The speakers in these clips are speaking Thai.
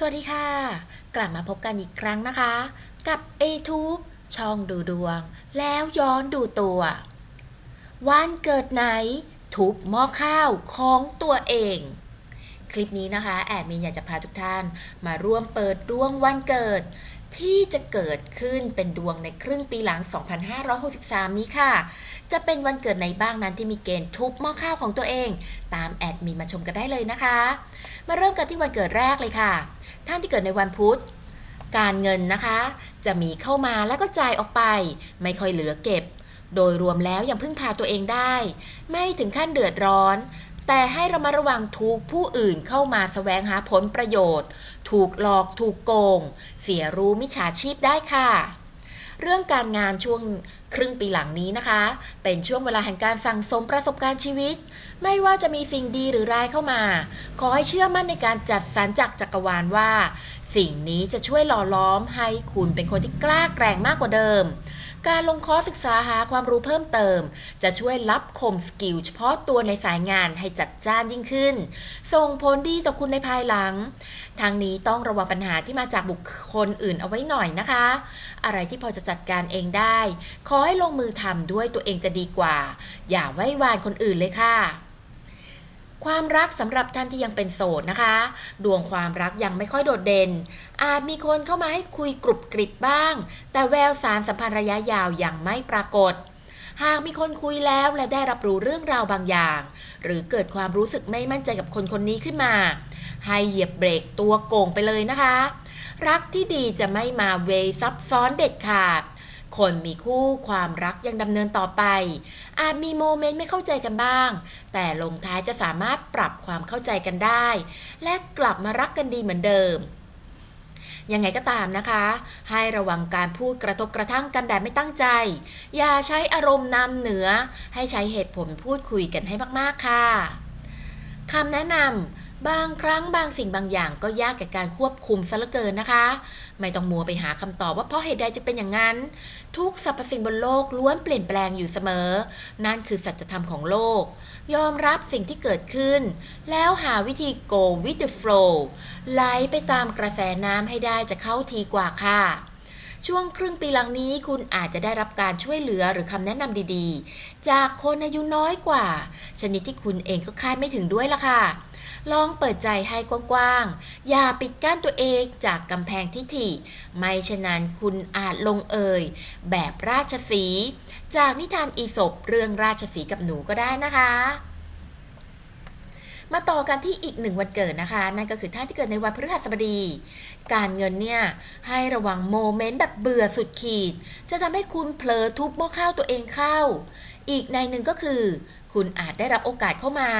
สวัสดีค่ะ กลับมาพบกันอีกครั้งนะคะ กับ a t u b e ช่องดูดวง แล้วย้อนดูตัว วันเกิดไหน ทุบหม้อข้าวของตัวเอง คลิปนี้นะคะ แอบมีอยากจะพาทุกท่านมาร่วมเปิดดวงวันเกิด ที่จะเกิดขึ้นเป็นดวงในครึ่งปีหลัง 2563 นี้ค่ะ จะเป็นวันเกิดไหนบ้างนั้นที่มีเกณฑ์ทุบหม้อข้าวของตัวเอง ตามแอดมินมาชมกันได้เลยนะคะ มาเริ่มกันที่วันเกิดแรกเลยค่ะ ท่านที่เกิดในวันพุธ การเงินนะคะ จะมีเข้ามาแล้วก็จ่ายออกไป ไม่ค่อยเหลือเก็บ โดยรวมแล้วยังพึ่งพาตัวเองได้ ไม่ถึงขั้นเดือดร้อน แต่ให้เรามาระวังถูกผู้อื่นเข้ามาแสวงหาผลประโยชน์ ถูกหลอกถูกโกง เสียรู้มิจฉาชีพได้ค่ะ เรื่องการงานช่วงครึ่งปีหลังนี้นะคะ เป็นช่วงเวลาแห่งการสั่งสมประสบการณ์ชีวิต ไม่ว่าจะมีสิ่งดีหรือร้ายเข้ามา ขอให้เชื่อมั่นในการจัดสรรจากจักรวาลว่า สิ่งนี้จะช่วยหล่อล้อมให้คุณเป็นคนที่กล้าแกร่งมากกว่าเดิม การลงคอร์สศึกษาหาความรู้เพิ่มเติม จะช่วยรับคมสกิลเฉพาะตัวในสายงานให้จัดจ้านยิ่งขึ้น ส่งผลดีต่อคุณในภายหลัง ทางนี้ต้องระวังปัญหาที่มาจากบุคคลอื่นเอาไว้หน่อยนะคะ อะไรที่พอจะจัดการเองได้ ขอให้ลงมือทำด้วยตัวเองจะดีกว่า อย่าไว้วานคนอื่นเลยค่ะ ความรักสำหรับท่านที่ยังเป็นโสดนะคะ ดวงความรักยังไม่ค่อยโดดเด่น อาจมีคนเข้ามาให้คุยกรุบกริบบ้าง แต่แววสารสัมพันธ์ระยะยาวยังไม่ปรากฏ หากมีคนคุยแล้วและได้รับรู้เรื่องราวบางอย่าง หรือเกิดความรู้สึกไม่มั่นใจกับคนคนนี้ขึ้นมา ให้เหยียบเบรกตัวโกงไปเลยนะคะ รักที่ดีจะไม่มาเวซับซ้อนเด็ดขาด คนมีคู่ความรักยังดำเนินต่อไป อาจมีโมเมนต์ไม่เข้าใจกันบ้าง แต่ลงท้ายจะสามารถปรับความเข้าใจกันได้ และกลับมารักกันดีเหมือนเดิมยังไงก็ตามนะคะ ให้ระวังการพูดกระทบกระทั่งกันแบบไม่ตั้งใจ อย่าใช้อารมณ์นำเหนือ ให้ใช้เหตุผลพูดคุยกันให้มาก ๆ ค่ะคำแนะนำ บางครั้งบางสิ่งบางอย่างก็ยากแก่การควบคุมซะเหลือเกินนะคะ ไม่ต้องมัวไปหาคำตอบว่าเพราะเหตุใดจะเป็นอย่างนั้น ทุกสรรพสิ่งบนโลกล้วนเปลี่ยนแปลงอยู่เสมอ นั่นคือสัจธรรมของโลก ยอมรับสิ่งที่เกิดขึ้น แล้วหาวิธี go with the flow ไหลไปตามกระแสน้ำให้ได้จะเข้าทีกว่าค่ะช่วงครึ่งปีหลังนี้คุณอาจจะได้รับการช่วยเหลือหรือคำแนะนำดีๆ จากคนอายุน้อยกว่า ชนิดที่คุณเองก็คาดไม่ถึงด้วยล่ะค่ะ ลองเปิดใจให้กว้างๆ อย่าปิดกั้นตัวเองจากกำแพงทิฐิ ไม่ฉะนั้นคุณอาจลงเอย แบบราชสีห์จากนิทานอีสปเรื่องราชสีห์กับหนูก็ได้นะคะ มาต่อกันที่อีกหนึ่งวันเกิดนะคะ นั่นก็คือท่านที่เกิดในวันพฤหัสบดี การเงินเนี่ยให้ระวังโมเมนต์แบบเบื่อสุดขีด จะทำให้คุณเผลอทุบหม้อข้าวตัวเองเข้า อีกในหนึ่งก็คือ คุณอาจได้รับโอกาสเข้ามา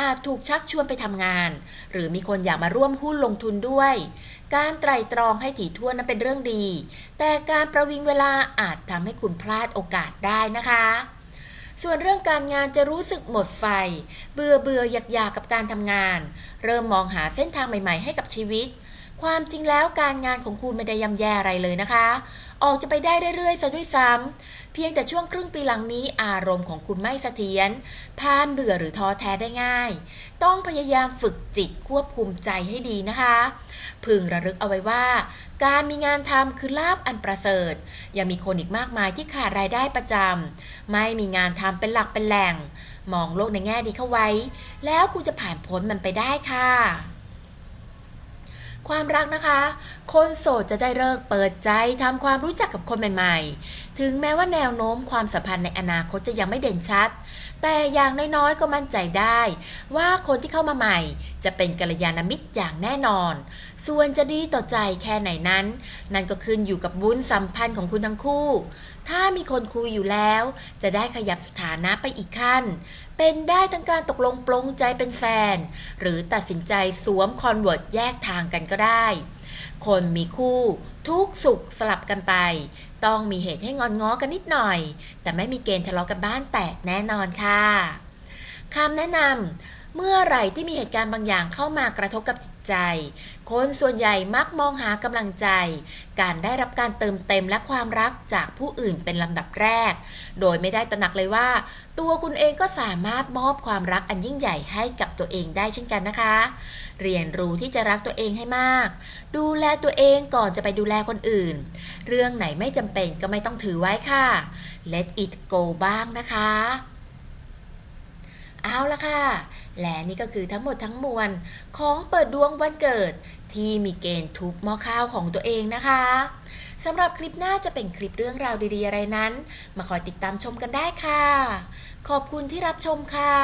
อาจถูกชักชวนไปทำงาน หรือมีคนอยากมาร่วมหุ้นลงทุนด้วย การไตร่ตรองให้ถี่ถ้วนนั้นเป็นเรื่องดี แต่การประวิงเวลาอาจทำให้คุณพลาดโอกาสได้นะคะ ส่วนเรื่องการงานจะรู้สึกหมดไฟ เบื่อเบื่ออยากอยากกับการทำงาน เริ่มมองหาเส้นทางใหม่ ๆ ให้กับชีวิต ความจริงแล้วการงานของคุณไม่ได้ย่ำแย่อะไรเลยนะคะ ออกจะไปได้เรื่อยๆซะด้วยซ้ำเพียงแต่ช่วงครึ่งปีหลังนี้อารมณ์ของคุณไม่เสถียรพานเบื่อหรือท้อแท้ได้ง่าย ต้องพยายามฝึกจิตควบคุมใจให้ดีนะคะ พึงระลึกเอาไว้ว่า การมีงานทำคือลาบอันประเสริฐ ยังมีคนอีกมากมายที่ขาดรายได้ประจำไม่มีงานทำเป็นหลักเป็นแหล่ง มองโลกในแง่ดีเข้าไว้ แล้วคุณจะผ่านพ้นมันไปได้ค่ะ ความรักนะคะ คนโสดจะได้เลิกเปิดใจทำความรู้จักกับคนใหม่ๆ ถึงแม้ว่าแนวโน้มความสัมพันธ์ในอนาคตจะยังไม่เด่นชัด แต่อย่างน้อยๆก็มั่นใจได้ ว่าคนที่เข้ามาใหม่ จะเป็นกัลยาณมิตรอย่างแน่นอน ส่วนจะดีต่อใจแค่ไหนนั้น นั่นก็ขึ้นอยู่กับบุญสัมพันธ์ของคุณทั้งคู่ ถ้ามีคนคุยอยู่แล้ว จะได้ขยับสถานะไปอีกขั้น เป็นได้ทั้งการตกลงปลงใจเป็นแฟน หรือตัดสินใจสวมคอนเวิร์ตแยกทางกันก็ได้ คนมีคู่ ทุกสุขสลับกันไป ต้องมีเหตุให้งอนง้อกันนิดหน่อย แต่ไม่มีเกณฑ์ทะเลาะกันบ้านแตกแน่นอนค่ะคำแนะนำ เมื่อไหร่ที่มีเหตุการณ์บางอย่างเข้ามากระทบกับจิตใจ คนส่วนใหญ่มักมองหากำลังใจ การได้รับการเติมเต็มและความรักจากผู้อื่นเป็นลำดับแรก โดยไม่ได้ตระหนักเลยว่า ตัวคุณเองก็สามารถมอบความรักอันยิ่งใหญ่ให้กับตัวเองได้เช่นกันนะคะ เรียนรู้ที่จะรักตัวเองให้มาก ดูแลตัวเองก่อนจะไปดูแลคนอื่น เรื่องไหนไม่จำเป็นก็ไม่ต้องถือไว้ค่ะ let it go บ้างนะคะ เอาละค่ะ และนี่ก็คือทั้งหมดทั้งมวลของเปิดดวงวันเกิดที่มีเกณฑ์ทุบหม้อข้าวของตัวเองนะคะสำหรับคลิปหน้าจะเป็นคลิปเรื่องราวดีๆอะไรนั้น มาคอยติดตามชมกันได้ค่ะ ขอบคุณที่รับชมค่ะ